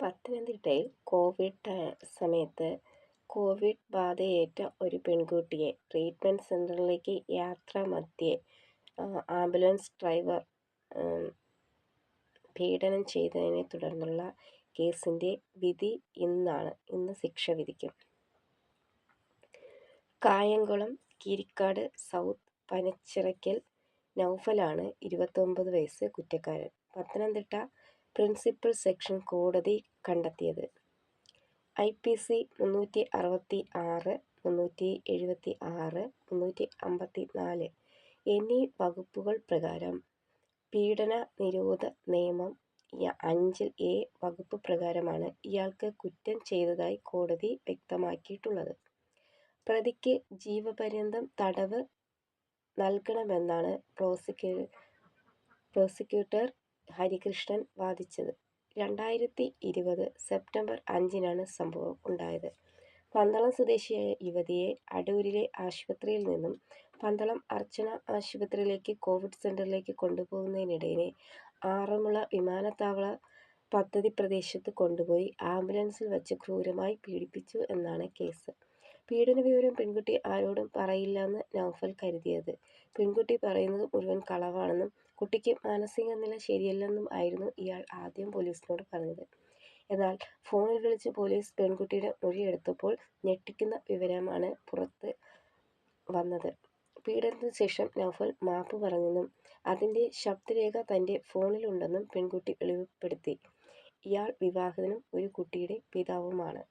പത്തനംതിട്ടയിൽ കോവിഡ് സമയത്ത് കോവിഡ് ബാധയേറ്റ ഒരു പെൺകുട്ടിയെ ട്രീറ്റ്മെന്റ് സെന്ററിലേക്ക് യാത്രാമധ്യേ ആംബുലൻസ് ഡ്രൈവർ പീഡനം ചെയ്തതിനെ തുടർന്നുള്ള കേസിന്റെ വിധി ഇന്നാണ്. ഇന്ന് ശിക്ഷ വിധിക്കും. കായംകുളം കിരിക്കാട് സൗത്ത് പനച്ചിറയ്ക്കൽ നൗഫലാണ് ഇരുപത്തൊമ്പത് വയസ്സ് കുറ്റക്കാരൻ. പത്തനംതിട്ട പ്രിൻസിപ്പൽ സെക്ഷൻ കോടതി കണ്ടെത്തിയത്. ഐ പി സി മുന്നൂറ്റി അറുപത്തി ആറ് മുന്നൂറ്റി എഴുപത്തി ആറ് മുന്നൂറ്റി അമ്പത്തി നാല് എന്നീ വകുപ്പുകൾ പ്രകാരം പീഡന നിരോധ നിയമം അഞ്ചിൽ എ വകുപ്പ് പ്രകാരമാണ് ഇയാൾക്ക് കുറ്റം ചെയ്തതായി കോടതി വ്യക്തമാക്കിയിട്ടുള്ളത്. പ്രതിക്ക് ജീവപര്യന്തം തടവ് നൽകണമെന്നാണ് പ്രോസിക്യൂ പ്രോസിക്യൂട്ടർ ഹരികൃഷ്ണൻ വാദിച്ചത്. രണ്ടായിരത്തി ഇരുപത് സെപ്റ്റംബർ അഞ്ചിനാണ് സംഭവം ഉണ്ടായത്. പന്തളം സ്വദേശിയായ യുവതിയെ അടൂരിലെ ആശുപത്രിയിൽ നിന്നും പന്തളം അർച്ചന ആശുപത്രിയിലേക്ക് കോവിഡ് സെന്ററിലേക്ക് കൊണ്ടുപോകുന്നതിനിടയിൽ ആറന്മുള വിമാനത്താവള പദ്ധതി പ്രദേശത്ത് കൊണ്ടുപോയി ആംബുലൻസിൽ വച്ച് ക്രൂരമായി പീഡിപ്പിച്ചു എന്നാണ് കേസ്. പീഡന വിവരം പെൺകുട്ടി ആരോടും പറയില്ലെന്ന് നൗഫൽ കരുതിയത്. പെൺകുട്ടി പറയുന്നത് മുഴുവൻ കളവാണെന്നും കുട്ടിക്ക് മാനസിക നില ശരിയല്ലെന്നും ആയിരുന്നു ഇയാൾ ആദ്യം പോലീസിനോട് പറഞ്ഞത്. എന്നാൽ ഫോണിൽ വിളിച്ച് പോലീസ് പെൺകുട്ടിയുടെ മൊഴിയെടുത്തപ്പോൾ ഞെട്ടിക്കുന്ന വിവരമാണ് പുറത്ത് വന്നത്. പീഡനത്തിന് ശേഷം നൗഫൽ മാപ്പ് പറഞ്ഞെന്നും അതിന്റെ ശബ്ദരേഖ തന്റെ ഫോണിലുണ്ടെന്നും പെൺകുട്ടി വെളിപ്പെടുത്തി. ഇയാൾ വിവാഹിതനും ഒരു കുട്ടിയുടെ പിതാവുമാണ്.